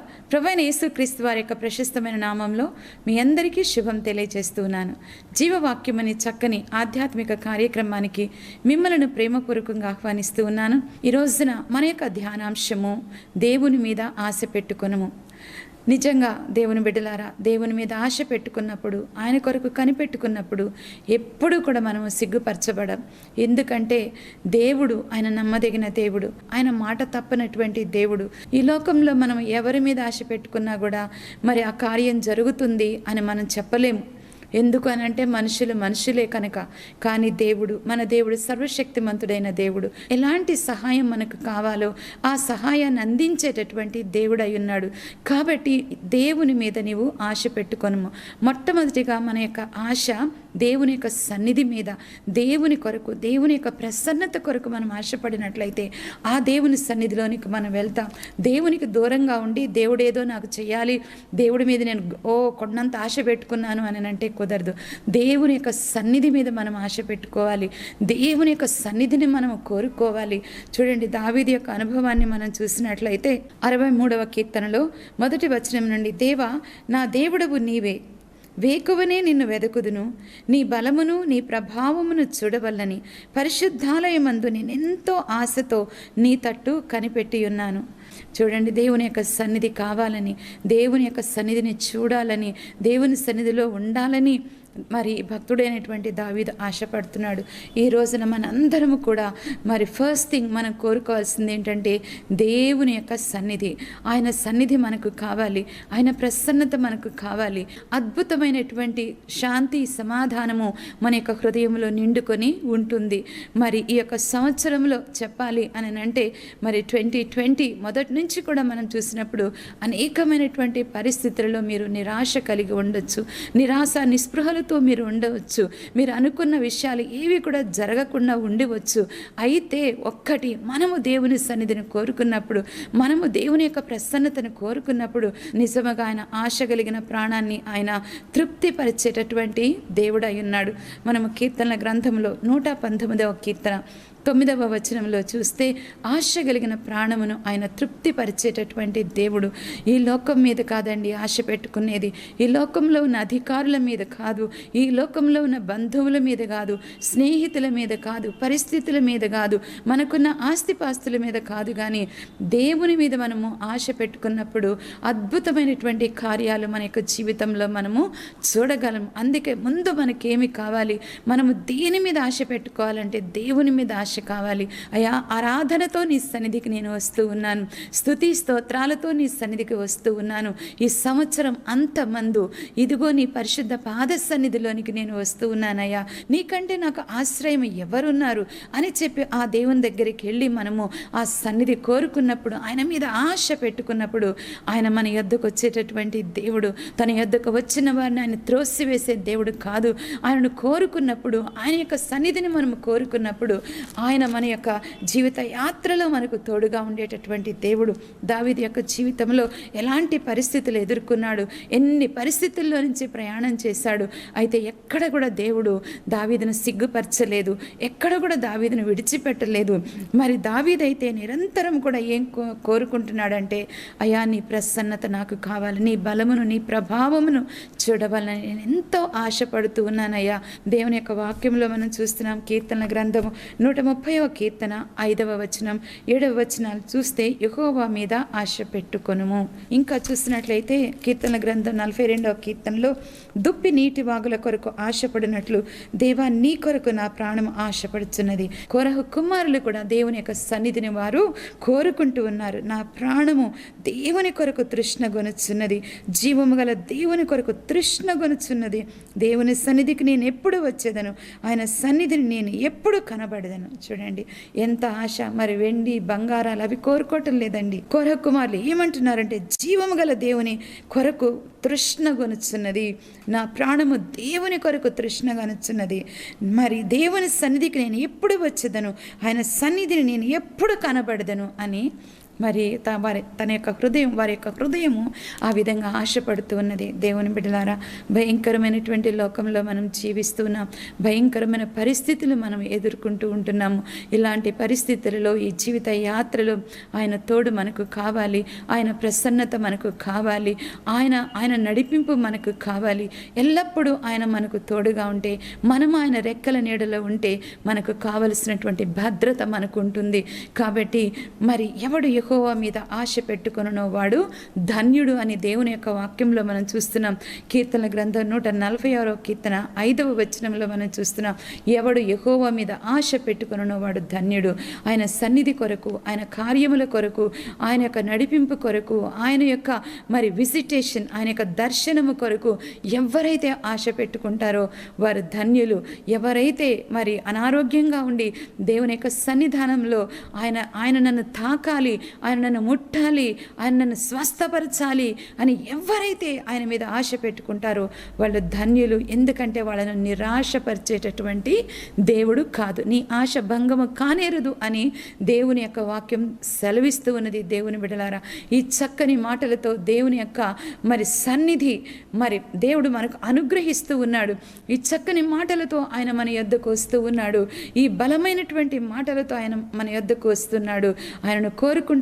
ప్రభైన యేసుక్రీస్తు వారి యొక్క ప్రశస్తమైన నామంలో మీ అందరికీ శుభం తెలియజేస్తున్నాను. జీవవాక్యం అనే చక్కని ఆధ్యాత్మిక కార్యక్రమానికి మిమ్మలను ప్రేమపూర్వకంగా ఆహ్వానిస్తూ ఉన్నాను. ఈ రోజున మన యొక్క ధ్యానాంశము దేవుని మీద ఆశ పెట్టుకొనము. నిజంగా దేవుని బిడ్డలారా దేవుని మీద ఆశ పెట్టుకున్నప్పుడు ఆయన కొరకు కనిపెట్టుకున్నప్పుడు ఎప్పుడు కూడా మనము సిగ్గుపరచబడం. ఎందుకంటే దేవుడు ఆయన నమ్మదగిన దేవుడు ఆయన మాట తప్పనటువంటి దేవుడు. ఈ లోకంలో మనం ఎవరి మీద ఆశ పెట్టుకున్నా కూడా మరి ఆ కార్యం జరుగుతుంది అని మనం చెప్పలేము. ఎందుకు అని అంటే మనుషులు మనుషులే కనుక. కానీ దేవుడు మన దేవుడు సర్వశక్తిమంతుడైన దేవుడు ఎలాంటి సహాయం మనకు కావాలో ఆ సహాయాన్ని అందించేటటువంటి దేవుడై ఉన్నాడు. కాబట్టి దేవుని మీద నీవు ఆశ పెట్టుకొనము. మొట్టమొదటిగా మన యొక్క ఆశ దేవుని యొక్క సన్నిధి మీద దేవుని కొరకు దేవుని యొక్క ప్రసన్నత కొరకు మనం ఆశపడినట్లయితే ఆ దేవుని సన్నిధిలోనికి మనం వెళ్తాం. దేవునికి దూరంగా ఉండి దేవుడేదో నాకు చేయాలి దేవుడి మీద నేను ఓ కొన్నంత ఆశ పెట్టుకున్నాను అని అంటే కుదరదు. దేవుని యొక్క సన్నిధి మీద మనం ఆశ పెట్టుకోవాలి. దేవుని యొక్క సన్నిధిని మనం కోరుకోవాలి. చూడండి దావీది యొక్క అనుభవాన్ని మనం చూసినట్లయితే అరవై మూడవ కీర్తనలో మొదటి వచనం నుండి దేవా నా దేవుడవు నీవే వేకువనే నిన్ను వెదకుదును. నీ బలమును నీ ప్రభావమును చూడవల్లని పరిశుద్ధాలయమందు నేనెంతో ఆశతో నీ తట్టు కనిపెట్టి ఉన్నాను చూడండి దేవుని యొక్క సన్నిధి కావాలని దేవుని యొక్క సన్నిధిని చూడాలని దేవుని సన్నిధిలో ఉండాలని మరి భక్తుడైనటువంటి దావీదు ఆశపడుతున్నాడు. ఈ రోజున మనందరము కూడా మరి ఫస్ట్ థింగ్ మనం కోరుకోవాల్సింది ఏంటంటే దేవుని యొక్క సన్నిధి. ఆయన సన్నిధి మనకు కావాలి. ఆయన ప్రసన్నత మనకు కావాలి. అద్భుతమైనటువంటి శాంతి సమాధానము మన యొక్క హృదయంలో నిండుకొని ఉంటుంది. మరి ఈ యొక్క సంవత్సరంలో చెప్పాలి అని అంటే మరి ట్వంటీ ట్వంటీ మొదటి నుంచి కూడా మనం చూసినప్పుడు అనేకమైనటువంటి పరిస్థితులలో మీరు నిరాశ కలిగి ఉండొచ్చు. నిరాశ నిస్పృహలు నిస్పృహలతో మీరు ఉండవచ్చు. మీరు అనుకున్న విషయాలు ఏవి కూడా జరగకుండా ఉండవచ్చు. అయితే ఒక్కటి మనము దేవుని సన్నిధిని కోరుకున్నప్పుడు మనము దేవుని యొక్క ప్రసన్నతను కోరుకున్నప్పుడు నిజముగా ఆయన ఆశ కలిగిన ప్రాణాన్ని ఆయన తృప్తిపరిచేటటువంటి దేవుడై ఉన్నాడు. మనము కీర్తనల గ్రంథంలో నూట పంతొమ్మిదవ కీర్తన. తొమ్మిదవ వచనంలో చూస్తే ఆశ కలిగిన ప్రాణమును ఆయన తృప్తిపరిచేటటువంటి దేవుడు. ఈ లోకం మీద కాదండి ఆశ పెట్టుకునేది. ఈ లోకంలో ఉన్న అధికారుల మీద కాదు ఈ లోకంలో ఉన్న బంధువుల మీద కాదు స్నేహితుల మీద కాదు పరిస్థితుల మీద కాదు మనకున్న ఆస్తిపాస్తుల మీద కాదు కానీ దేవుని మీద మనము ఆశ పెట్టుకున్నప్పుడు అద్భుతమైనటువంటి కార్యాలు మన యొక్క జీవితంలో మనము చూడగలం. అందుకే ముందు మనకేమి కావాలి? మనము దేని మీద ఆశ పెట్టుకోవాలంటే దేవుని మీద ఆశ కావాలి. అయా ఆరాధనతో నీ సన్నిధికి నేను వస్తూ ఉన్నాను. స్తుతి స్తోత్రాలతో నీ సన్నిధికి వస్తూ ఉన్నాను. ఈ సంవత్సరం అంతమందు ఇదిగో నీ పరిశుద్ధ పాద సన్నిధిలోనికి నేను వస్తూ ఉన్నానయ్యా. నీకంటే నాకు ఆశ్రయం ఎవరున్నారు అని చెప్పి ఆ దేవుని దగ్గరికి వెళ్ళి మనము ఆ సన్నిధి కోరుకున్నప్పుడు ఆయన మీద ఆశ పెట్టుకున్నప్పుడు ఆయన మన యొద్దకు వచ్చేటటువంటి దేవుడు తన యొద్దకు వచ్చిన వారిని ఆయన త్రోసివేసే దేవుడు కాదు. ఆయనను కోరుకున్నప్పుడు ఆయన యొక్క సన్నిధిని మనము కోరుకున్నప్పుడు ఆయన మన యొక్క జీవిత యాత్రలో మనకు తోడుగా ఉండేటటువంటి దేవుడు. దావిది యొక్క జీవితంలో ఎలాంటి పరిస్థితులు ఎదుర్కొన్నాడు? ఎన్ని పరిస్థితుల్లో నుంచి ప్రయాణం చేశాడు? అయితే ఎక్కడ కూడా దేవుడు దావీదును సిగ్గుపరచలేదు. ఎక్కడ కూడా దావీదును విడిచిపెట్టలేదు. మరి దావీదైతే నిరంతరం కూడా ఏం కో కోరుకుంటున్నాడంటే అయా నీ ప్రసన్నత నాకు కావాలి. నీ బలమును నీ ప్రభావమును చూడవాలని నేను ఎంతో ఆశపడుతూ ఉన్నానయ్యా. దేవుని యొక్క వాక్యంలో మనం చూస్తున్నాం కీర్తన గ్రంథము నూట ముప్పైవ కీర్తన ఐదవ వచనం. ఏడవ వచనాలు చూస్తే యహోవా మీద ఆశ పెట్టుకొనుము. ఇంకా చూసినట్లయితే కీర్తన గ్రంథం నలభై రెండవ కీర్తనలో దుప్పి నీటి వాగుల కొరకు ఆశపడినట్లు దేవా నీ కొరకు నా ప్రాణం ఆశపడుచున్నది. కొరహు కుమారులు కూడా దేవుని యొక్క సన్నిధిని వారు కోరుకుంటూ ఉన్నారు. నా ప్రాణము దేవుని కొరకు తృష్ణ గొనుచున్నది. జీవము గల దేవుని కొరకు తృష్ణ గొనుచున్నది. దేవుని సన్నిధికి నేను ఎప్పుడు వచ్చేదను? ఆయన సన్నిధిని నేను ఎప్పుడు కనబడదను? చూడండి. ఎంత ఆశ మరి వెండి బంగారాలు అవి కోరుకోవటం లేదండి. కొర కుమారులు ఏమంటున్నారంటే జీవము గల దేవుని కొరకు తృష్ణ గొనుచున్నది. నా ప్రాణము దేవుని కొరకు తృష్ణ గనుచున్నది. మరి దేవుని సన్నిధికి నేను ఎప్పుడు వచ్చేదను? ఆయన సన్నిధిని నేను ఎప్పుడు కనబడదను? అని మరి త వారి తన యొక్క హృదయం వారి యొక్క హృదయము ఆ విధంగా ఆశపడుతూ ఉన్నది. దేవుని బిడ్డలారా భయంకరమైనటువంటి లోకంలో మనం జీవిస్తున్నాం భయంకరమైన పరిస్థితులు మనం ఎదుర్కొంటూ ఉంటున్నాము. ఇలాంటి పరిస్థితులలో ఈ జీవిత యాత్రలో ఆయన తోడు మనకు కావాలి. ఆయన ప్రసన్నత మనకు కావాలి. ఆయన ఆయన నడిపింపు మనకు కావాలి. ఎల్లప్పుడూ ఆయన మనకు తోడుగా ఉంటే మనం ఆయన రెక్కల నీడలో ఉంటే మనకు కావలసినటువంటి భద్రత మనకు ఉంటుంది. కాబట్టి మరి ఎవడు యహోవా మీద ఆశ పెట్టుకొనో వాడు ధన్యుడు అని దేవుని యొక్క వాక్యంలో మనం చూస్తున్నాం. కీర్తన గ్రంథం నూట నలభై ఆరో కీర్తన ఐదవ వచనంలో మనం చూస్తున్నాం. ఎవడు యహోవా మీద ఆశ పెట్టుకొనో వాడు ధన్యుడు. ఆయన సన్నిధి కొరకు ఆయన కార్యముల కొరకు ఆయన యొక్క నడిపింపు కొరకు ఆయన యొక్క మరి విజిటేషన్ ఆయన యొక్క దర్శనము కొరకు ఎవరైతే ఆశ పెట్టుకుంటారో వారు ధన్యులు. ఎవరైతే మరి అనారోగ్యంగా ఉండి దేవుని యొక్క సన్నిధానంలో ఆయన ఆయన నన్ను తాకాలి ఆయన నన్ను ముట్టాలి ఆయన నన్ను స్వస్థపరచాలి అని ఎవరైతే ఆయన మీద ఆశ పెట్టుకుంటారో వాళ్ళు ధన్యులు. ఎందుకంటే వాళ్ళను నిరాశపరిచేటటువంటి దేవుడు కాదు. నీ ఆశ భంగము కానేరదు అని దేవుని యొక్క వాక్యం సెలవిస్తూ ఉన్నది. దేవుని బిడలారా ఈ చక్కని మాటలతో దేవుని యొక్క మరి సన్నిధి మరి దేవుడు మనకు అనుగ్రహిస్తూ ఉన్నాడు. ఈ చక్కని మాటలతో ఆయన మన యొద్దకు వస్తూ ఉన్నాడు. ఈ బలమైనటువంటి మాటలతో ఆయన మన యొద్దకు వస్తున్నాడు. ఆయనను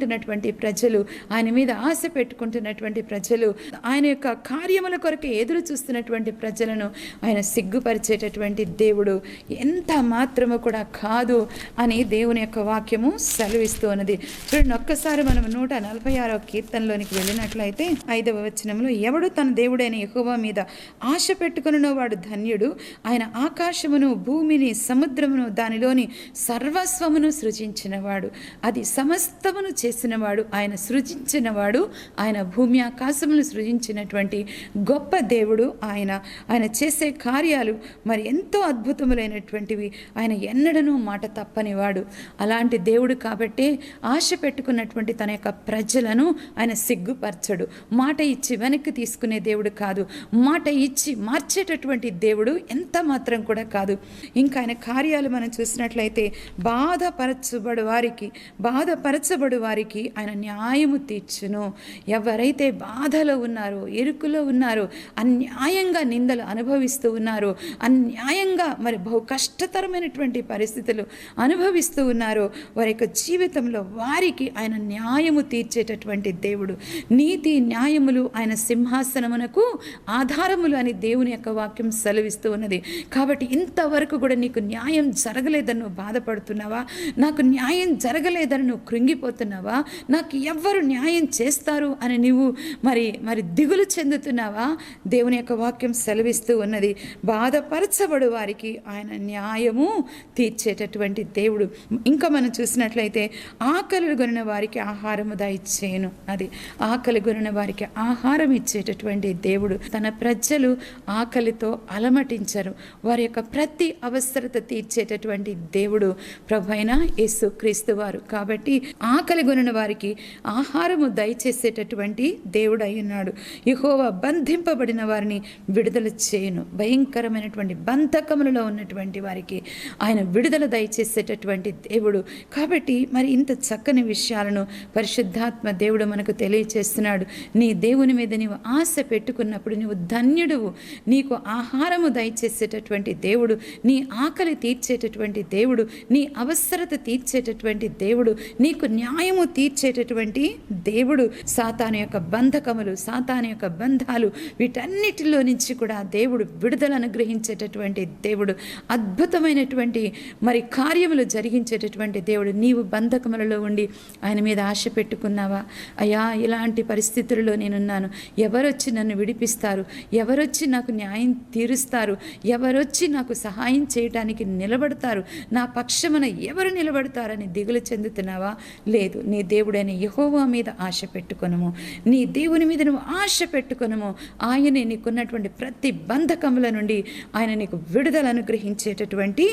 కోరుకుంటున్నటువంటి ప్రజలు ఆయన మీద ఆశ పెట్టుకుంటున్నటువంటి ప్రజలు ఆయన యొక్క కార్యముల కొరకు ఎదురు చూస్తున్నటువంటి ప్రజలను ఆయన సిగ్గుపరిచేటటువంటి దేవుడు ఎంత మాత్రము కూడా కాదు అని దేవుని యొక్క వాక్యము సెలవిస్తూ ఉన్నది. చూడండి ఒక్కసారి మనం నూట నలభై ఆరో కీర్తనలోనికి వెళ్ళినట్లయితే ఐదవ వచనంలో ఎవడు తన దేవుడైన ఎక్కువ మీద ఆశ పెట్టుకున్న వాడు ధన్యుడు. ఆయన ఆకాశమును భూమిని సముద్రమును దానిలోని సర్వస్వమును సృజించినవాడు. అది సమస్తమును చేసినవాడు ఆయన సృజించినవాడు ఆయన భూమి ఆకాశమును సృజించినటువంటి గొప్ప దేవుడు ఆయన. ఆయన చేసే కార్యాలు మరి ఎంతో అద్భుతములైనటువంటివి. ఆయన ఎన్నడనూ మాట తప్పనివాడు. అలాంటి దేవుడు కాబట్టి ఆశ పెట్టుకున్నటువంటి తన యొక్క ప్రజలను ఆయన సిగ్గుపరచడు. మాట ఇచ్చి వెనక్కి తీసుకునే దేవుడు కాదు. మాట ఇచ్చి మార్చేటటువంటి దేవుడు ఎంత మాత్రం కూడా కాదు. ఇంకా ఆయన కార్యాలు మనం చూసినట్లయితే బాధపరచబడు వారికి బాధపరచబడు వారికి ఆయన న్యాయము తీర్చును. ఎవరైతే బాధలో ఉన్నారో ఎరుకులో ఉన్నారో అన్యాయంగా నిందలు అనుభవిస్తూ ఉన్నారో అన్యాయంగా మరి బహు కష్టతరమైనటువంటి పరిస్థితులు అనుభవిస్తూ ఉన్నారో వారి యొక్క జీవితంలో వారికి ఆయన న్యాయము తీర్చేటటువంటి దేవుడు. నీతి న్యాయములు ఆయన సింహాసనమునకు ఆధారములు అని దేవుని యొక్క వాక్యం సెలవిస్తూ ఉన్నది. కాబట్టి ఇంతవరకు కూడా నీకు న్యాయం జరగలేదని నువ్వు బాధపడుతున్నావా? నాకు న్యాయం జరగలేదని నువ్వు కృంగిపోతున్నావా? నాకు ఎవ్వరు న్యాయం చేస్తారు అని నువ్వు మరి మరి దిగులు చెందుతున్నావా? దేవుని యొక్క వాక్యం సెలవిస్తూ ఉన్నది. బాధపరచబడు వారికి ఆయన న్యాయము తీర్చేటటువంటి దేవుడు. ఇంకా మనం చూసినట్లయితే ఆకలి కొనిన వారికి ఆహారము దయచేయను. అది ఆకలి కొనిన వారికి ఆహారం ఇచ్చేటటువంటి దేవుడు. తన ప్రజలు ఆకలితో అలమటించరు. వారి యొక్క ప్రతి అవసరత తీర్చేటటువంటి దేవుడు. ప్రభు అయిన యేసు క్రీస్తు వారు. కాబట్టి ఆకలి కొనిన వారికి ఆహారము దయచేసేటటువంటి దేవుడు అయి ఉన్నాడు యెహోవా బంధింపబడిన వారిని విడుదల చేయను. భయంకరమైనటువంటి బంధకములలో ఉన్నటువంటి వారికి ఆయన విడుదల దయచేసేటటువంటి దేవుడు. కాబట్టి మరి ఇంత చక్కని విషయాలను పరిశుద్ధాత్మ దేవుడు మనకు తెలియచేస్తున్నాడు. నీ దేవుని మీద నీవు ఆశ పెట్టుకున్నప్పుడు నీవు ధన్యుడువు. నీకు ఆహారము దయచేసేటటువంటి దేవుడు. నీ ఆకలి తీర్చేటటువంటి దేవుడు. నీ అవసరత తీర్చేటటువంటి దేవుడు. నీకు న్యాయము తీర్చేటటువంటి దేవుడు సాతాను యొక్క బంధకములు సాతాను యొక్క బంధాలు వీటన్నిటిలో నుంచి కూడా దేవుడు విడుదల అనుగ్రహించేటటువంటి దేవుడు అద్భుతమైనటువంటి మరి కార్యములు జరిగించేటటువంటి దేవుడు. నీవు బంధకములలో ఉండి ఆయన మీద ఆశ పెట్టుకున్నావా? అయ్యా ఇలాంటి పరిస్థితుల్లో నేనున్నాను. ఎవరొచ్చి నన్ను విడిపిస్తారు? ఎవరొచ్చి నాకు న్యాయం తీరుస్తారు? ఎవరొచ్చి నాకు సహాయం చేయడానికి నిలబడతారు? నా పక్షమున ఎవరు నిలబడతారని దిగులు చెందుతున్నావా? లేదు నీ దేవుడైన యహోవా మీద ఆశ పెట్టుకొనము. నీ దేవుని మీద నువ్వు ఆశ పెట్టుకొనము. ఆయనే నీకున్నటువంటి ప్రతి బంధకముల నుండి ఆయన నీకు విడుదల అనుగ్రహించేటటువంటి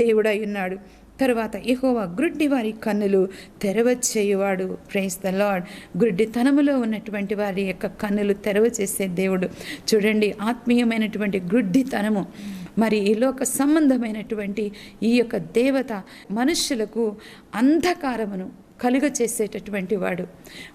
దేవుడై ఉన్నాడు తర్వాత ఎహోవా గ్రుడ్డి వారి కన్నులు తెరవచేయువాడు. ప్రైస్ ద లాడ్ గ్రుడ్డితనములో ఉన్నటువంటి వారి యొక్క కన్నులు తెరవ చేసే దేవుడు. చూడండి ఆత్మీయమైనటువంటి గ్రుడ్డితనము మరి ఈ లోక సంబంధమైనటువంటి ఈ యొక్క దేవత మనుష్యులకు అంధకారమును కలుగ చేసేటటువంటి వాడు.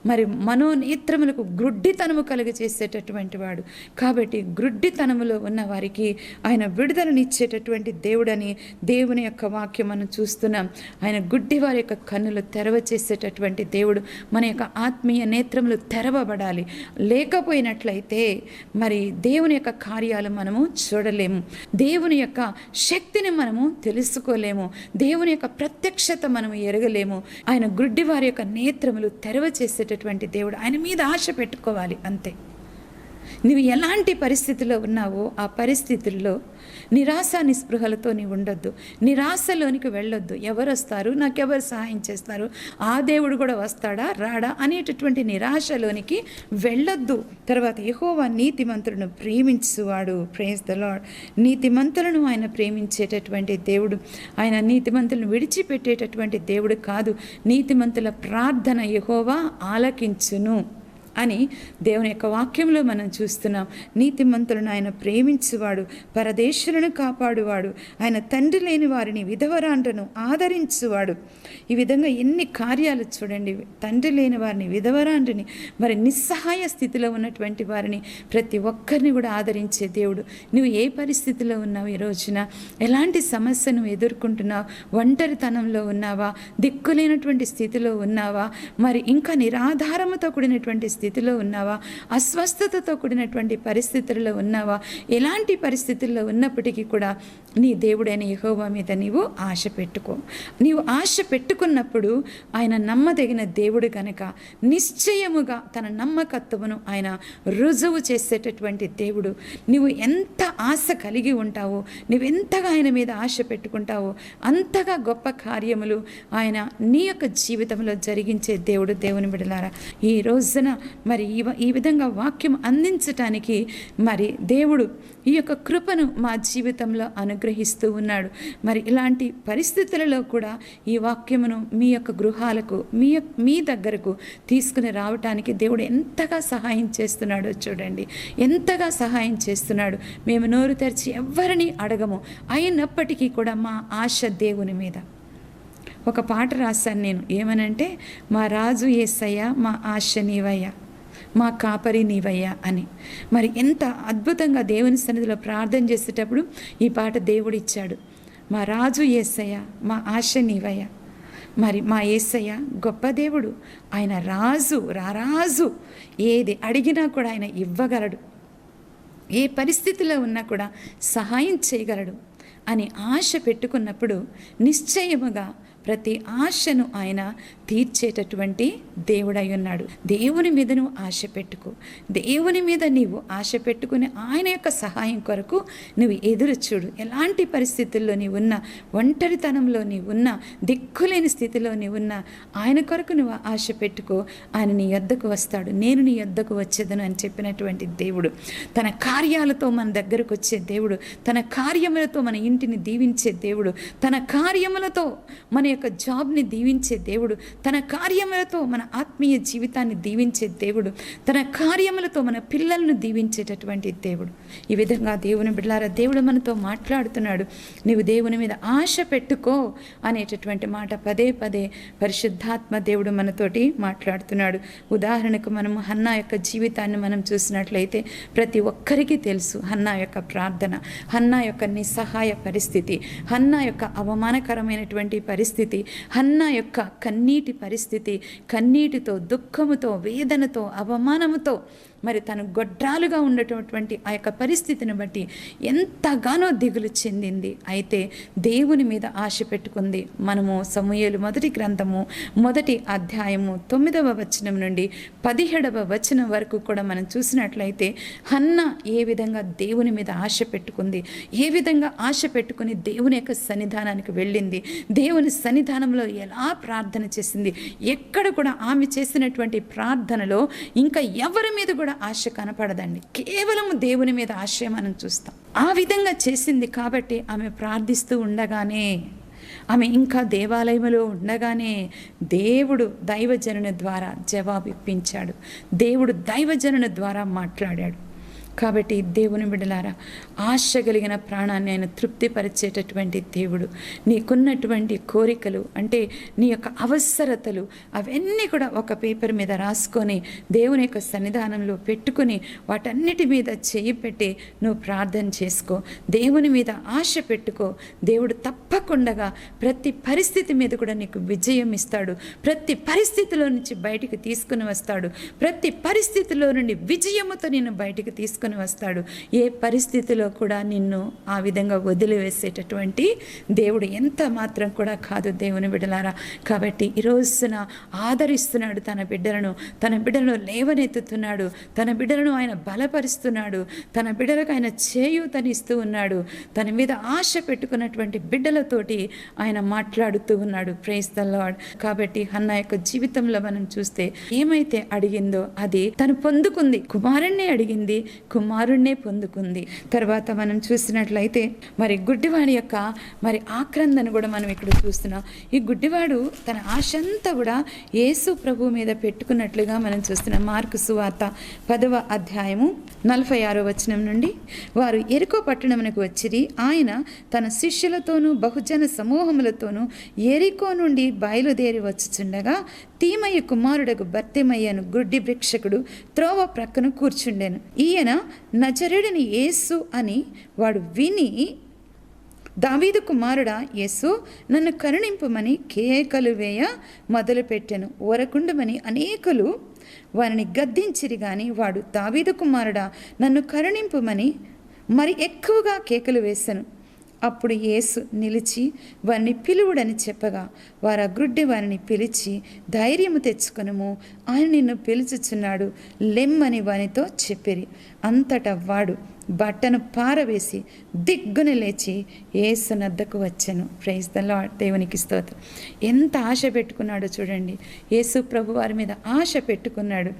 మరి మనోనేత్రములకు గ్రుడ్డితనము కలుగ చేసేటటువంటి వాడు. కాబట్టి గ్రుడ్డితనములో ఉన్న వారికి ఆయన విడుదలనిచ్చేటటువంటి దేవుడని దేవుని యొక్క వాక్యం మనం చూస్తున్నాం. ఆయన గుడ్డి వారి యొక్క కన్నులు తెరవ చేసేటటువంటి దేవుడు మన యొక్క ఆత్మీయ నేత్రములు తెరవబడాలి. లేకపోయినట్లయితే మరి దేవుని యొక్క కార్యాలు మనము చూడలేము. దేవుని యొక్క శక్తిని మనము తెలుసుకోలేము. దేవుని యొక్క ప్రత్యక్షత మనము ఎరగలేము. ఆయన గుడ్డి వారి యొక్క నేత్రములు తెరవ చేసేటటువంటి దేవుడు. ఆయన మీద ఆశ పెట్టుకోవాలి అంతే. నువ్వు ఎలాంటి పరిస్థితిలో ఉన్నావో ఆ పరిస్థితుల్లో నిరాశ నిస్పృహలతో నీవు ఉండొద్దు. నిరాశలోనికి వెళ్ళొద్దు. ఎవరు వస్తారు? నాకెవరు సహాయం చేస్తారు? ఆ దేవుడు కూడా వస్తాడా? రాడా? అనేటటువంటి నిరాశలోనికి వెళ్ళొద్దు. తర్వాత యహోవా నీతిమంతులను ప్రేమించువాడు. ప్రేస్ ద లాడ్ నీతిమంతులను ఆయన ప్రేమించేటటువంటి దేవుడు. ఆయన నీతిమంతులను విడిచిపెట్టేటటువంటి దేవుడు కాదు. నీతిమంతుల ప్రార్థన యహోవా ఆలకించును. అని దేవుని యొక్క వాక్యంలో మనం చూస్తున్నాం. నీతిమంతులను ఆయన ప్రేమించువాడు పరదేశులను కాపాడువాడు ఆయన తండ్రి లేని వారిని విధవరాండ్రను ఆదరించువాడు. ఈ విధంగా ఎన్ని కార్యాలు చూడండి. తండ్రి లేని వారిని విధవరాండ్రిని మరి నిస్సహాయ స్థితిలో ఉన్నటువంటి వారిని ప్రతి ఒక్కరిని కూడా ఆదరించే దేవుడు. నువ్వు ఏ పరిస్థితిలో ఉన్నావు ఈ రోజున? ఎలాంటి సమస్యను ఎదుర్కొంటున్నావు? ఒంటరితనంలో ఉన్నావా? దిక్కులేనటువంటి స్థితిలో ఉన్నావా? మరి ఇంకా నిరాధారముతో కూడినటువంటి స్థితిలో ఉన్నావా? అస్వస్థతతో కూడినటువంటి పరిస్థితుల్లో ఉన్నావా? ఎలాంటి పరిస్థితుల్లో ఉన్నప్పటికీ కూడా నీ దేవుడైన యహోవా మీద నీవు ఆశ పెట్టుకో. నీవు ఆశ పెట్టుకున్నప్పుడు ఆయన నమ్మదగిన దేవుడు కనుక నిశ్చయముగా తన నమ్మకత్వమును ఆయన రుజువు చేసేటటువంటి దేవుడు. నువ్వు ఎంత ఆశ కలిగి ఉంటావో నువ్వెంతగా ఆయన మీద ఆశ పెట్టుకుంటావో అంతగా గొప్ప కార్యములు ఆయన నీ యొక్క జీవితంలో జరిగించే దేవుడు దేవుని బిడలారా. ఈ రోజున మరి ఈ వ- ఈ విధంగా వాక్యం అందించటానికి మరి దేవుడు ఈ యొక్క కృపను మా జీవితంలో అనుగ్రహిస్తూ ఉన్నాడు. మరి ఇలాంటి పరిస్థితులలో కూడా ఈ వాక్యమును మీ యొక్క గృహాలకు మీ మీ దగ్గరకు తీసుకుని రావటానికి దేవుడు ఎంతగా సహాయం చేస్తున్నాడో చూడండి. ఎంతగా సహాయం చేస్తున్నాడు. మేము నోరు తెరిచి ఎవ్వరిని అడగము. అయినప్పటికీ కూడా మా ఆశ దేవుని మీద. ఒక పాట రాశాను నేను. ఏమనంటే మా రాజు ఏసయ్య మా ఆశ నీవయ్య. మా కాపరి నీవయ్యా అని. మరి ఎంత అద్భుతంగా దేవుని సన్నిధిలో ప్రార్థన చేసేటప్పుడు ఈ పాట దేవుడు ఇచ్చాడు. మా రాజు ఏసయ్య మా ఆశ నీవయ్య. మరి మా ఏసయ్య గొప్ప దేవుడు. ఆయన రాజు రారాజు. ఏది అడిగినా కూడా ఆయన ఇవ్వగలడు. ఏ పరిస్థితిలో ఉన్నా కూడా సహాయం చేయగలడు అని ఆశ పెట్టుకున్నప్పుడు నిశ్చయముగా ప్రతి ఆశను ఆయన తీర్చేటటువంటి దేవుడై ఉన్నాడు దేవుని మీద నువ్వు ఆశ పెట్టుకో. దేవుని మీద నీవు ఆశ పెట్టుకుని ఆయన యొక్క సహాయం కొరకు నువ్వు ఎదురు చూడు. ఎలాంటి పరిస్థితుల్లో నీవు ఉన్నా ఒంటరితనంలో నీవు ఉన్నా దిక్కులేని స్థితిలో నీవు ఉన్నా ఆయన కొరకు నువ్వు ఆశ పెట్టుకో. ఆయన నీ యొద్దకు వస్తాడు. నేను నీ యొద్దకు వచ్చేదను అని చెప్పినటువంటి దేవుడు. తన కార్యాలతో మన దగ్గరకు వచ్చే దేవుడు. తన కార్యములతో మన ఇంటిని దీవించే దేవుడు. తన కార్యములతో మన యొక్క జాబ్ని దీవించే దేవుడు. తన కార్యములతో మన ఆత్మీయ జీవితాన్ని దీవించే దేవుడు. తన కార్యములతో మన పిల్లలను దీవించేటటువంటి దేవుడు. ఈ విధంగా దేవుని బిడ్డారా దేవుడు మనతో మాట్లాడుతున్నాడు. నీవు దేవుని మీద ఆశ పెట్టుకో అనేటటువంటి మాట పదే పదే పరిశుద్ధాత్మ దేవుడు మనతోటి మాట్లాడుతున్నాడు. ఉదాహరణకు మనము హన్నా యొక్క జీవితాన్ని మనం చూసినట్లయితే ప్రతి ఒక్కరికి తెలుసు హన్నా యొక్క ప్రార్థన హన్నా యొక్క నిస్సహాయ పరిస్థితి హన్నా యొక్క అవమానకరమైనటువంటి పరిస్థితి హన్నా యొక్క కన్నీటి పరిస్థితి కన్నీటితో దుఃఖముతో వేదనతో అవమానముతో మరి తను గొడ్రాలుగా ఉండేటటువంటి ఆ యొక్క పరిస్థితిని బట్టి ఎంతగానో దిగులు చెందింది. అయితే దేవుని మీద ఆశ పెట్టుకుంది. మనము సమూహలు మొదటి గ్రంథము మొదటి అధ్యాయము తొమ్మిదవ వచనం నుండి పదిహేడవ వచనం వరకు కూడా మనం చూసినట్లయితే హన్న ఏ విధంగా దేవుని మీద ఆశ పెట్టుకుంది? ఏ విధంగా ఆశ పెట్టుకుని దేవుని యొక్క సన్నిధానానికి వెళ్ళింది? దేవుని సన్నిధానంలో ఎలా ప్రార్థన చేసింది? ఎక్కడ కూడా ఆమె చేసినటువంటి ప్రార్థనలో ఇంకా ఎవరి మీద కూడా ఆశ కనపడదండి. కేవలం దేవుని మీద ఆశయం మనం చూస్తాం. ఆ విధంగా చేసింది కాబట్టి ఆమె ప్రార్థిస్తూ ఉండగానే ఆమె ఇంకా దేవాలయంలో ఉండగానే దేవుడు దైవజనుని ద్వారా జవాబు ఇప్పించాడు దేవుడు దైవజనుని ద్వారా మాట్లాడాడు. కాబట్టి దేవుని బిడలారా ఆశ కలిగిన ప్రాణాన్ని ఆయన తృప్తిపరిచేటటువంటి దేవుడు. నీకున్నటువంటి కోరికలు అంటే నీ యొక్క అవసరతలు అవన్నీ కూడా ఒక పేపర్ మీద రాసుకొని దేవుని యొక్క సన్నిధానంలో పెట్టుకుని వాటన్నిటి మీద చేయి పెట్టి నువ్వు ప్రార్థన చేసుకో. దేవుని మీద ఆశ పెట్టుకో. దేవుడు తప్పకుండా ప్రతి పరిస్థితి మీద కూడా నీకు విజయం ఇస్తాడు. ప్రతి పరిస్థితిలో నుంచి బయటికి తీసుకుని వస్తాడు. ప్రతి పరిస్థితిలో నుండి విజయముతో నేను బయటికి తీసుకుని వస్తాడు. ఏ పరిస్థితిలో కూడా నిన్ను ఆ విధంగా వదిలివేసేటటువంటి దేవుడు ఎంత మాత్రం కూడా కాదు దేవుని బిడలారా. కాబట్టి ఈ రోజున ఆదరిస్తున్నాడు తన బిడ్డలను. తన బిడ్డలను లేవనెత్తుతున్నాడు. తన బిడ్డలను ఆయన బలపరుస్తున్నాడు. తన బిడ్డలకు ఆయన చేయూతనిస్తూ ఉన్నాడు. తన మీద ఆశ పెట్టుకున్నటువంటి బిడ్డలతోటి ఆయన మాట్లాడుతూ ఉన్నాడు. ప్రేస్ ద లాడ్ కాబట్టి హన్న యొక్క జీవితంలో మనం చూస్తే ఏమైతే అడిగిందో అది తను పొందుకుంది. కుమారుణ్ణి అడిగింది. కుమారుణ్ణే పొందుకుంది. తర్వాత మనం చూసినట్లయితే మరి గుడ్డివాడి యొక్క మరి ఆక్రందను కూడా మనం ఇక్కడ చూస్తున్నాం. ఈ గుడ్డివాడు తన ఆశ అంతా కూడా యేసు ప్రభు మీద పెట్టుకున్నట్లుగా మనం చూస్తున్నాం. మార్కు సువార్త పదవ అధ్యాయము నలభై ఆరో వచనం నుండి వారు ఎరుకో పట్టణమునకు వచ్చిరి. ఆయన తన శిష్యులతోనూ బహుజన సమూహములతోనూ ఎరికో నుండి బయలుదేరి వచ్చుచుండగా తీమయ్య కుమారుడకు భర్తెమయ్యను గుడ్డి భిక్షకుడు త్రోవ ప్రక్కన కూర్చుండెను. ఈయన నజరుడిని యేసు అని వాడు విని దావీదు కుమారుడా యేసు నన్ను కరుణింపుమని కేకలు వేయ మొదలుపెట్టెను. ఓరకుండమని అనేకులు వారిని గద్దించిరి గాని వాడు దావీదు కుమారుడా నన్ను కరుణింపుమని మరి ఎక్కువగా కేకలు వేశాను అప్పుడు యేసు నిలిచి వారిని పిలువుడని చెప్పగా వారు అగ్రుడ్డి వారిని పిలిచి ధైర్యము తెచ్చుకొనుము. ఆయన నిన్ను పిలుచుచున్నాడు. లెమ్మని వానితో చెప్పిరి. అంతటా వాడు బట్టను పారవేసి దిగ్గున లేచి ఏసు నద్దకు వచ్చాను. ప్రైజ్ ద లాడ్ దేవునికి స్తోత్రం. ఎంత ఆశ పెట్టుకున్నాడో చూడండి. యేసు ప్రభు వారి మీద ఆశ పెట్టుకున్నాడు.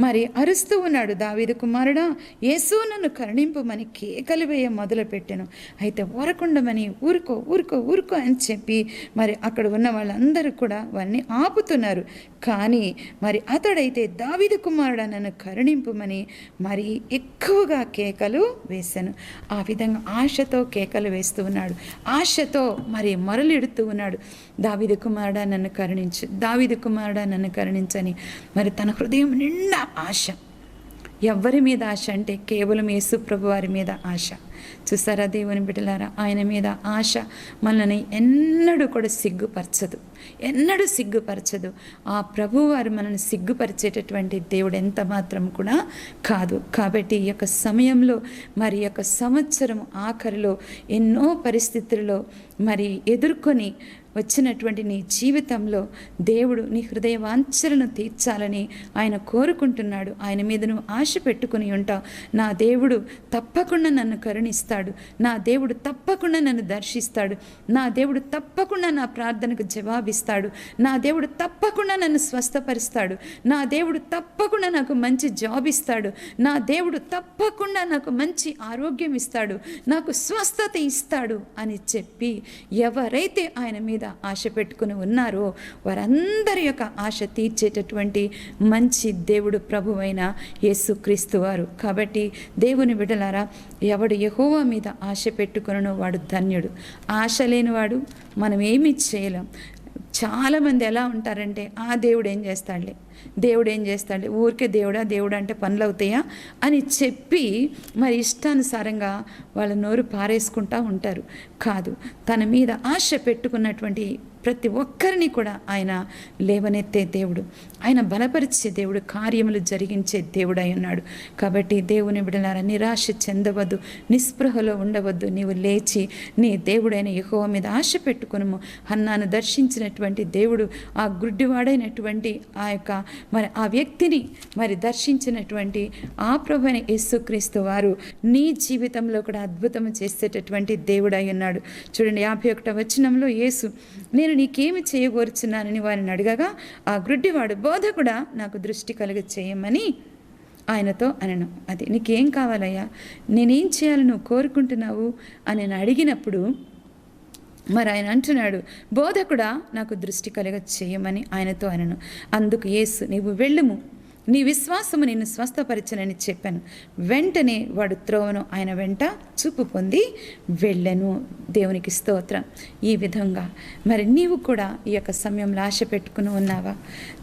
మరి అరుస్తూ ఉన్నాడు. దావీదు కుమారుడా యేసు నన్ను కరుణింపుమని కేకలు వేయ మొదలుపెట్టాను. అయితే ఊరకుండమని ఊరుకో ఊరుకో ఊరుకో అని చెప్పి మరి అక్కడ ఉన్న వాళ్ళందరూ కూడా వారిని ఆపుతున్నారు. కానీ మరి అతడైతే దావీదు కుమారుడా నన్ను కరుణింపుమని మరి ఎక్కువగా కేకలు వేశాను. ఆ విధంగా ఆశతో కేకలు వేస్తూ ఉన్నాడు. ఆశతో మరి మరలిడుతూ ఉన్నాడు. దావిది కుమారుడా నన్ను కరుణించు. దావిది కుమారుడా నన్ను కరుణించని. మరి తన హృదయం నిండా ఆశ. ఎవరి మీద ఆశ అంటే కేవలం యేసుప్రభు వారి మీద ఆశ. చూసారా దేవుని బిడ్డలారా? ఆయన మీద ఆశ మనల్ని ఎన్నడూ కూడా సిగ్గుపరచదు. ఎన్నడూ సిగ్గుపరచదు. ఆ ప్రభువారు మనల్ని సిగ్గుపరిచేటటువంటి దేవుడు ఎంత మాత్రం కూడా కాదు. కాబట్టి ఈ యొక్క సమయంలో మరి యొక్క సంవత్సరం ఆఖరిలో ఎన్నో పరిస్థితుల్లో మరి ఎదుర్కొని వచ్చినటువంటి నీ జీవితంలో దేవుడు నీ హృదయ వాంఛలను తీర్చాలని ఆయన కోరుకుంటున్నాడు. ఆయన మీద నువ్వు ఆశ పెట్టుకుని ఉంటావు. నా దేవుడు తప్పకుండా నన్ను కరుణిస్తాడు. నా దేవుడు తప్పకుండా నన్ను దర్శిస్తాడు. నా దేవుడు తప్పకుండా నా ప్రార్థనకు జవాబిస్తాడు. నా దేవుడు తప్పకుండా నన్ను స్వస్థపరుస్తాడు. నా దేవుడు తప్పకుండా నాకు మంచి జాబ్ ఇస్తాడు. నా దేవుడు తప్పకుండా నాకు మంచి ఆరోగ్యం ఇస్తాడు. నాకు స్వస్థత ఇస్తాడు అని చెప్పి ఎవరైతే ఆయన మీద ఆశ పెట్టుకుని ఉన్నారో వారందరి యొక్క ఆశ తీర్చేటటువంటి మంచి దేవుడు ప్రభువైన యేసుక్రీస్తు వారు. కాబట్టి దేవుని బిడ్డలారా ఎవడు యహోవా మీద ఆశ పెట్టుకునో వాడు ధన్యుడు. ఆశ లేనివాడు మనం ఏమీ చేయలేం. చాలామంది ఎలా ఉంటారంటే ఆ దేవుడు ఏం చేస్తాడులే? దేవుడు ఏం చేస్తాడు ఊరికే దేవుడా దేవుడు అంటే పనులు అవుతాయా? అని చెప్పి మరి ఇష్టానుసారంగా వాళ్ళ నోరు పారేసుకుంటా ఉంటారు. కాదు తన మీద ఆశ పెట్టుకున్నటువంటి ప్రతి ఒక్కరిని కూడా ఆయన లేవనెత్తే దేవుడు. ఆయన బలపరిచే దేవుడు కార్యములు జరిగించే దేవుడై ఉన్నాడు. కాబట్టి దేవుని బిడలారా నిరాశ చెందవద్దు నిస్పృహలో ఉండవద్దు. నీవు లేచి నీ దేవుడైన యెహోవా మీద ఆశ పెట్టుకును అన్నాను దర్శించినటువంటి దేవుడు ఆ గుడ్డివాడైనటువంటి ఆ యొక్క మరి ఆ వ్యక్తిని మరి దర్శించినటువంటి ఆ ప్రభు అయిన యేసుక్రీస్తు వారు నీ జీవితంలో కూడా అద్భుతం చేసేటటువంటి దేవుడై ఉన్నాడు. చూడండి యాభై ఒకటో వచనంలో యేసు నేను నీకేమి చేయగోరుచున్నానని వారిని అడగగా ఆ గుడ్డివాడు బోధకుడా నాకు దృష్టి కలుగ చేయమని ఆయనతో అనను. అది నీకేం కావాలయ్యా? నేనేం చేయాలి నువ్వు కోరుకుంటున్నావు? అని నేను అడిగినప్పుడు మరి ఆయన అంటున్నాడు బోధకుడా నాకు దృష్టి కలుగ చేయమని ఆయనతో అనను. అందుకు యేసు నీవు వెళ్ళుము. నీ విశ్వాసము నిన్ను స్వస్థపరచనని చెప్పాను. వెంటనే వాడు త్రోవను ఆయన వెంట చూపు పొంది వెళ్ళను. దేవునికి స్తోత్రం. ఈ విధంగా మరి నీవు కూడా ఈ యొక్క సమయంలో ఆశ పెట్టుకుని ఉన్నావా?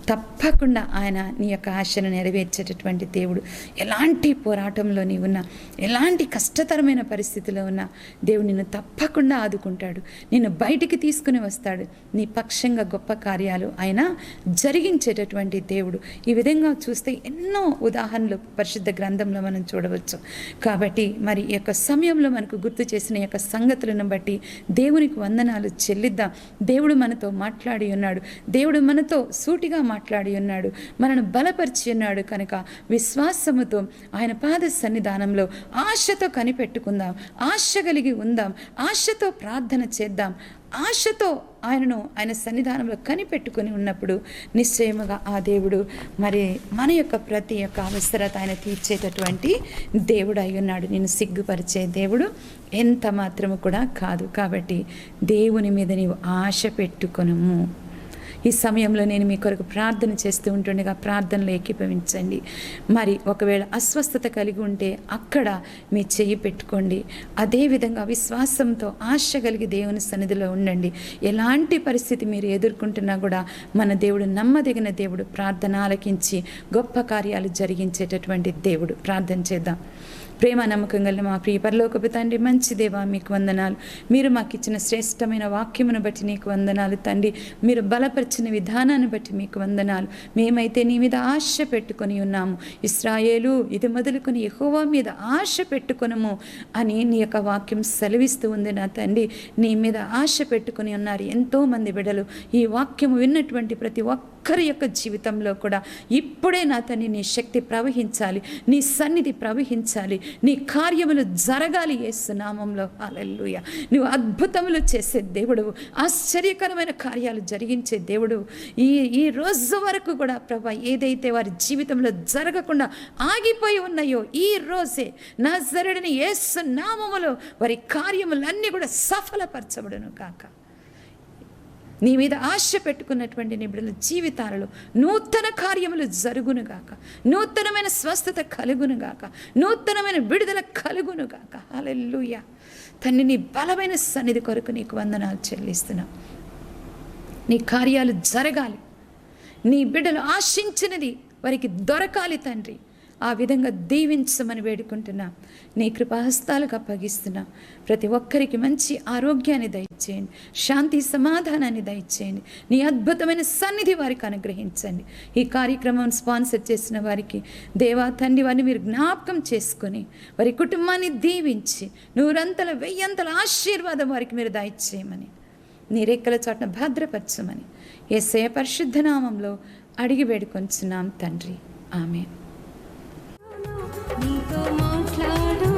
తప్పకుండా ఆయన నీ యొక్క ఆశను నెరవేర్చేటటువంటి దేవుడు. ఎలాంటి పోరాటంలో నీ ఉన్నా ఎలాంటి కష్టతరమైన పరిస్థితిలో ఉన్నా దేవుడు నిన్ను తప్పకుండా ఆదుకుంటాడు. నిన్ను బయటికి తీసుకుని వస్తాడు. నీ పక్షంగా గొప్ప కార్యాలు ఆయన జరిగించేటటువంటి దేవుడు. ఈ విధంగా చూస్తే ఎన్నో ఉదాహరణలు పరిశుద్ధ గ్రంథంలో మనం చూడవచ్చు. కాబట్టి మరి ఈ యొక్క సమయంలో మనకు గుర్తు చేసిన యొక్క సంగతులను బట్టి దేవునికి వందనాలు చెల్లిద్దాం. దేవుడు మనతో మాట్లాడి ఉన్నాడు. దేవుడు మనతో సూటిగా మాట్లాడి ఉన్నాడు. మనను బలపరిచి ఉన్నాడు కనుక విశ్వాసముతో ఆయన పాద సన్నిధానంలో ఆశతో కనిపెట్టుకుందాం. ఆశ కలిగి ఉందాం. ఆశతో ప్రార్థన చేద్దాం. ఆశతో ఆయనను ఆయన సన్నిధానంలో కనిపెట్టుకొని ఉన్నప్పుడు నిశ్చయముగా ఆ దేవుడు మరి మన యొక్క ప్రతి యొక్క అవసరత ఆయన తీర్చేటటువంటి దేవుడు అయి ఉన్నాడు. నేను సిగ్గుపరిచే దేవుడు ఎంత మాత్రము కూడా కాదు. కాబట్టి దేవుని మీద నీవు ఆశ పెట్టుకొనము. ఈ సమయంలో నేను మీ కొరకు ప్రార్థన చేస్తూ ఉంటుండగా ప్రార్థనలో ఏకీభవించండి. మరి ఒకవేళ అస్వస్థత కలిగి ఉంటే అక్కడ మీ చెయ్యి పెట్టుకోండి. అదేవిధంగా విశ్వాసంతో ఆశ కలిగి దేవుని సన్నిధిలో ఉండండి. ఎలాంటి పరిస్థితి మీరు ఎదుర్కొంటున్నా కూడా మన దేవుడు నమ్మదగిన దేవుడు ప్రార్థన ఆలకించి గొప్ప కార్యాలు జరిగించేటటువంటి దేవుడు. ప్రార్థన చేద్దాం. ప్రేమ నమ్మకం గల మా ప్రియ పరలోకపు తండ్రి మంచి దేవా మీకు వందనాలు. మీరు మాకు ఇచ్చిన శ్రేష్టమైన వాక్యమును బట్టి నీకు వందనాలు తండ్రి. మీరు బలపరి బలపరిచిన విధానాన్ని బట్టి మీకు వందనాలు. మేమైతే నీ మీద ఆశ పెట్టుకొని ఉన్నాము. ఇస్రాయేలు ఇది మొదలుకొని యెహోవా మీద ఆశ పెట్టుకొనము అని నీ యొక్క వాక్యం సెలవిస్తూ ఉంది నా తండ్రి. నీ మీద ఆశ పెట్టుకొని ఉన్నారు ఎంతోమంది బిడలు. ఈ వాక్యము విన్నటువంటి ప్రతి ఒక్కరి యొక్క జీవితంలో కూడా ఇప్పుడే నా తని నీ శక్తి ప్రవహించాలి నీ సన్నిధి ప్రవహించాలి నీ కార్యములు జరగాలి ఏసునామంలో నామంలో. నువ్వు అద్భుతములు చేసే దేవుడు ఆశ్చర్యకరమైన కార్యాలు జరిగించే దేవుడు. ఈ ఈ రోజు వరకు కూడా ప్రభా ఏదైతే వారి జీవితంలో జరగకుండా ఆగిపోయి ఉన్నాయో ఈ రోజే నా జరుడిని ఏసు నామములో వారి కార్యములన్నీ కూడా సఫలపరచబడును కాక. నీ మీద ఆశ పెట్టుకున్నటువంటి నిబిడల జీవితాలలో నూతన కార్యములు జరుగునుగాక నూతనమైన స్వస్థత కలుగునుగాక నూతనమైన విడుదల కలుగునుగాక అలెల్లుయ తన్ని నీ బలమైన సన్నిధి కొరకు నీకు వందనాలు చెల్లిస్తున్నాం. నీ కార్యాలు జరగాలి. నీ బిడ్డలు ఆశించినది వారికి దొరకాలి తండ్రి. ఆ విధంగా దీవించమని వేడుకుంటున్నా. నీ కృపాహస్తాలకు అప్పగిస్తున్నా. ప్రతి ఒక్కరికి మంచి ఆరోగ్యాన్ని దయచేయండి. శాంతి సమాధానాన్ని దయచేయండి. నీ అద్భుతమైన సన్నిధి వారికి అనుగ్రహించండి. ఈ కార్యక్రమం స్పాన్సర్ చేసిన వారికి దేవా తండ్రి వారిని మీరు జ్ఞాపకం చేసుకొని వారి కుటుంబాన్ని దీవించి నూరంతల వెయ్యంతల ఆశీర్వాదం వారికి మీరు దయచేయమని నీ రెక్కల చోటన భద్రపరచమని ఎస్ఐ పరిశుద్ధ నామంలో అడిగి వేడుకొంచున్నాం తండ్రి. ఆమె నీతో మాట్లాడు